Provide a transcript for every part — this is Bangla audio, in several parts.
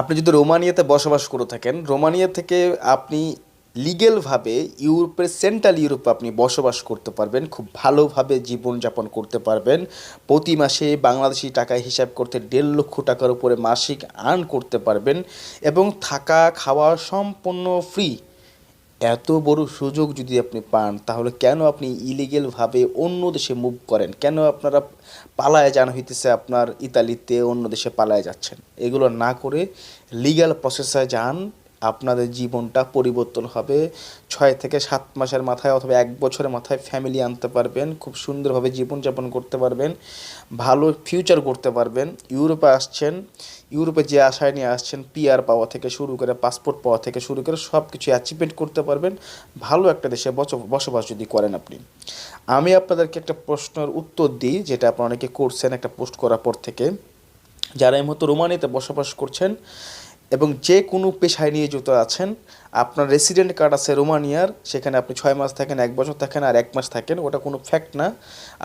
আপনি যদি রোমানিয়াতে বসবাস করে থাকেন, রোমানিয়া থেকে আপনি লিগেলভাবে ইউরোপের সেন্ট্রাল ইউরোপে আপনি বসবাস করতে পারবেন, খুব ভালোভাবে জীবনযাপন করতে পারবেন। প্রতি মাসে বাংলাদেশি টাকায় হিসাব করতে দেড় লক্ষ টাকার উপরে মাসিক আর্ন করতে পারবেন এবং থাকা খাওয়া সম্পূর্ণ ফ্রি এত বড় সুযোগ যদি আপনি পান, তাহলে কেন আপনি ইলিগেলভাবে অন্য দেশে মুভ করেন? কেন আপনারা পালায় যান হইতেছে আপনার ইতালিতে, অন্য দেশে পালায় যাচ্ছেন? এগুলো না করে লিগ্যাল প্রসেসে যান আপনাদের জীবনটা পরিবর্তন হবে। ছয় থেকে সাত মাসের মাথায় অথবা এক বছরের মাথায় ফ্যামিলি আনতে পারবেন। খুব সুন্দরভাবে জীবনযাপন করতে পারবেন। ভালো ফিউচার করতে পারবেন। ইউরোপে আসছেন। ইউরোপে যে আশায় নিয়ে আসছেন পিআর পাওয়া থেকে শুরু করে পাসপোর্ট পাওয়া থেকে শুরু করে সব কিছু অ্যাচিভমেন্ট করতে পারবেন। ভালো একটা দেশে বস- বসবাস যদি করেন আপনি। আমি আপনাদেরকে একটা প্রশ্নের উত্তর দিই, যেটা আপনারা অনেকে করছেন একটা পোস্ট করার পর থেকে। যারা এই মুহূর্তে রোমানিতে বসবাস করছেন এবং যে কোনো পেশায় নিয়ে নিয়োজিত আছেন, আপনার রেসিডেন্ট কার্ড আছে রোমানিয়ার, সেখানে আপনি ছয় মাস থাকেন, এক বছর থাকেন আর এক মাস থাকেন, ওটা কোনো ফ্যাক্ট না।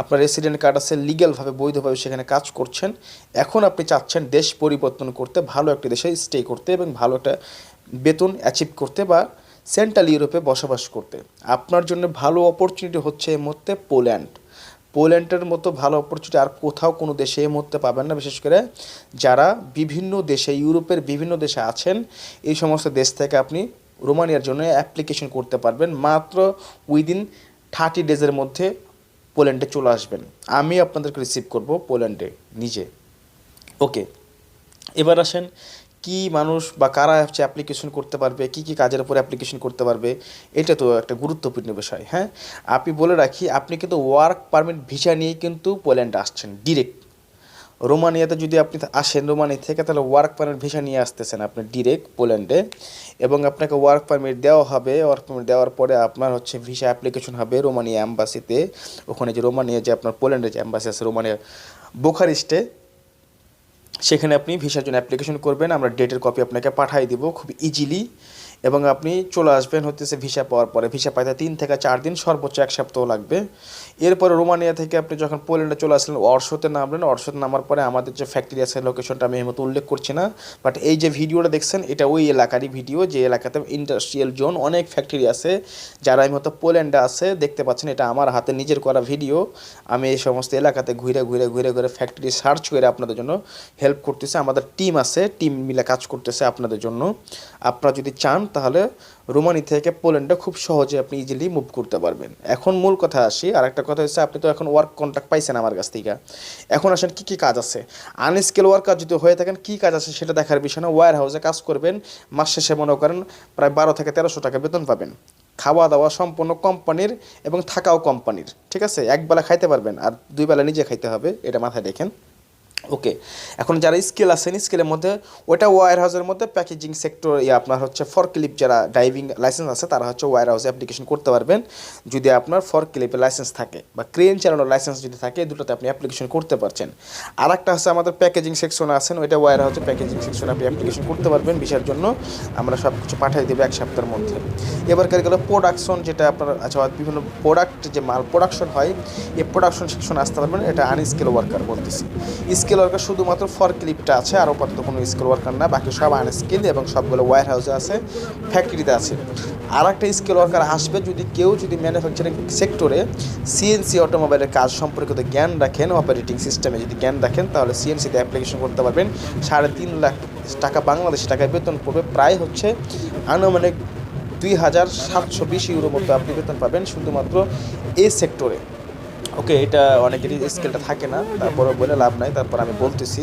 আপনার রেসিডেন্ট কার্ড আছে লিগ্যালভাবে বৈধভাবে সেখানে কাজ করছেন। এখন আপনি চাচ্ছেন দেশ পরিবর্তন করতে, ভালো একটা দেশে স্টে করতে এবং ভালো একটা বেতন অ্যাচিভ করতে বা সেন্ট্রাল ইউরোপে বসবাস করতে। আপনার জন্য ভালো অপরচুনিটি হচ্ছে এই মুহূর্তে পোল্যান্ড পোল্যান্ডের মতো ভালো অপরচুনিটি আর কোথাও কোনো দেশে এই মুহূর্তে পাবেন না, বিশেষ করে যারা বিভিন্ন দেশে, ইউরোপের বিভিন্ন দেশে আছেন, এই সমস্ত দেশ থেকে আপনি রোমানিয়ার জন্য অ্যাপ্লিকেশন করতে পারবেন। মাত্র উইদিন থার্টি ডেজের মধ্যে পোল্যান্ডে চলে আসবেন। আমি আপনাদেরকে রিসিভ করব পোল্যান্ডে নিজে। ওকে এবার আসেন কি মানুষ বা কারা হচ্ছে অ্যাপ্লিকেশন করতে পারবে, কি কি কাজের উপর অ্যাপ্লিকেশন করতে পারবে, এটা তো একটা গুরুত্বপূর্ণ বিষয় হ্যাঁ? আপনি বলে রাখি, আপনি কিন্তু ওয়ার্ক পারমিট ভিসা নিয়ে কিন্তু পোল্যান্ডে আসছেন ডিরেক্ট রোমানিয়াতে যদি আপনি আসেন রোমানিয়া থেকে, তাহলে ওয়ার্ক পারমিট ভিসা নিয়ে আসতেছেন আপনি ডিরেক্ট পোল্যান্ডে এবং আপনাকে ওয়ার্ক পারমিট দেওয়া হবে ওয়ার্ক পারমিট দেওয়ার পরে আপনার হচ্ছে ভিসা অ্যাপ্লিকেশন হবে রোমানিয়া অ্যাম্বাসিতে ওখানে যে রোমানিয়া যে আপনার পোল্যান্ডের যে অ্যাম্বাসি আছে, রোমানিয়া বোখারিস্টে সেখানে আপনি ভিসার জন্য অ্যাপ্লিকেশন করবেন। আমরা ডেটের কপি আপনাকে পাঠিয়ে দেবো। খুব ইজিলি এবং আপনি চলে আসবেন হতেছে ভিসা পাওয়ার পরে। ভিসা পাইতে তিন থেকে চার দিন সর্বোচ্চ এক সপ্তাহ লাগবে। এরপরে রোমানিয়া থেকে আপনি যখন পোল্যান্ডে চলে আসলেন, অর্শতে নামলেন। অর্শোতে নামার পরে আমাদের যে ফ্যাক্টরি আছে লোকেশনটা আমি এমতো উল্লেখ করছি না। বাট এই যে ভিডিওটা দেখছেন, এটা ওই এলাকারই ভিডিও যে এলাকাতে ইন্ডাস্ট্রিয়াল জোন অনেক ফ্যাক্টরি আছে। যারা এই মতো পোল্যান্ডে আছে, দেখতে পাচ্ছেন, এটা আমার হাতে নিজের করা ভিডিও আমি এই সমস্ত এলাকাতে ঘুরে ঘুরে ঘুরে ঘুরে ফ্যাক্টরি সার্চ করে আপনাদের জন্য হেল্প করতেছে। আমাদের টিম আছে টিম মিলে কাজ করতেছে আপনাদের জন্য। আপনারা যদি চান তাহলে রোমানি থেকে পোল্যান্ডে খুব সহজে আপনি ইজিলি মুভ করতে পারবেন। এখন মূল কথা আসি আর একটা কথা হচ্ছে আপনি তো এখন ওয়ার্ক কন্ট্রাক্ট পাইছেন আমার কাছ থেকে। এখন আসেন কি কি কাজ আছে? আনস্কেল ওয়ার্কার যদি হয়ে থাকেন, কি কাজ আছে সেটা দেখার বিষয় না। ওয়ার হাউসে কাজ করবেন, মাস শেষে মনে করেন প্রায় বারো থেকে তেরোশো টাকা বেতন পাবেন। খাওয়া দাওয়া সম্পূর্ণ কোম্পানির এবং থাকাও কোম্পানির ঠিক আছে? একবেলা খাইতে পারবেন আর দুই বেলা নিজে খাইতে হবে, এটা মাথায় দেখেন। ওকে, এখন যারা স্কিল আছেন, স্কিলের মধ্যে ওটা ওয়ার হাউসের মধ্যে প্যাকেজিং সেক্টর ইয়ে আপনার হচ্ছে ফর ক্লিপ যারা ড্রাইভিং লাইসেন্স আছে, তারা হচ্ছে ওয়ার হাউসে অ্যাপ্লিকেশন করতে পারবেন। যদি আপনার ফর ক্লিপের লাইসেন্স থাকে বা ক্রেন চালানোর লাইসেন্স যদি থাকে দুটোতে আপনি অ্যাপ্লিকেশন করতে পারছেন। আর একটা হচ্ছে আমাদের প্যাকেজিং সেকশনে আছেন ওইটা ওয়ার হাউসে প্যাকেজিং সেকশনে আপনি অ্যাপ্লিকেশন করতে পারবেন বিষয়ের জন্য। আমরা সব কিছু পাঠিয়ে দেবো এক সপ্তাহের মধ্যে। এবার গেলে প্রোডাকশন যেটা আপনার আচ্ছা বিভিন্ন প্রোডাক্ট যে মাল প্রোডাকশন হয়, এই প্রোডাকশন সেকশনে আসতে পারবেন, এটা আনস্কিল ওয়ার্কার বলতেছি। স্কিল ওয়ার্কার শুধুমাত্র ফর ক্লিপটা আছে, আর আপাতত কোনো স্কিল ওয়ার্কার না, বাকি সব আনস্কিল এবং সবগুলো ওয়ার হাউসে আছে ফ্যাক্টরিতে আছে। আর একটা স্কিল ওয়ার্কার আসবে যদি কেউ যদি ম্যানুফ্যাকচারিং সেক্টরে সিএনসি অটোমোবাইলের কাজ সম্পর্কিত জ্ঞান রাখেন অপারেটিং সিস্টেমে যদি জ্ঞান রাখেন, তাহলে সিএনসিতে অ্যাপ্লিকেশন করতে পারবেন। সাড়ে তিন লাখ টাকা বাংলাদেশ টাকায় বেতন পড়বে, প্রায় হচ্ছে আনুমানিক দুই হাজার সাতশো বিশ ইউরো মতো আপনি বেতন পাবেন শুধুমাত্র এই সেক্টরে ওকে, এটা অনেকেরই স্কেলটা থাকে না তারপরে বলে লাভ নাই, তারপর আমি বলতেছি,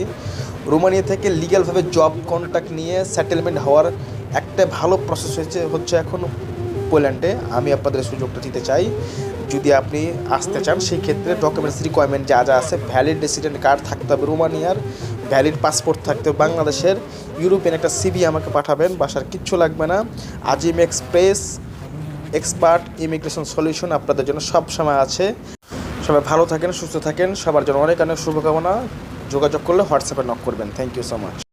রোমানিয়া থেকে লিগ্যালভাবে জব কন্ট্যাক্ট নিয়ে সেটেলমেন্ট হওয়ার একটা ভালো প্রসেস হয়েছে, হচ্ছে এখন পোল্যান্ডে। আমি আপনাদের সুযোগটা দিতে চাই, যদি আপনি আসতে চান, সেই ক্ষেত্রে ডকুমেন্টস রিকোয়ারমেন্ট যা যা আছে ভ্যালিড রেসিডেন্ট কার্ড থাকতে হবে রোমানিয়ার ভ্যালিড পাসপোর্ট থাকতে হবে বাংলাদেশের ইউরোপিয়ান একটা সিবি আমাকে পাঠাবেন, বাসার কিচ্ছু লাগবে না। Azim express expert immigration solution আপনাদের জন্য সব সময় আছে। সবাই ভালো থাকেন, সুস্থ থাকেন। সবার জন্য অনেক অনেক শুভকামনা। যোগাযোগ করলে হোয়াটসঅ্যাপে নক করবেন। Thank you so much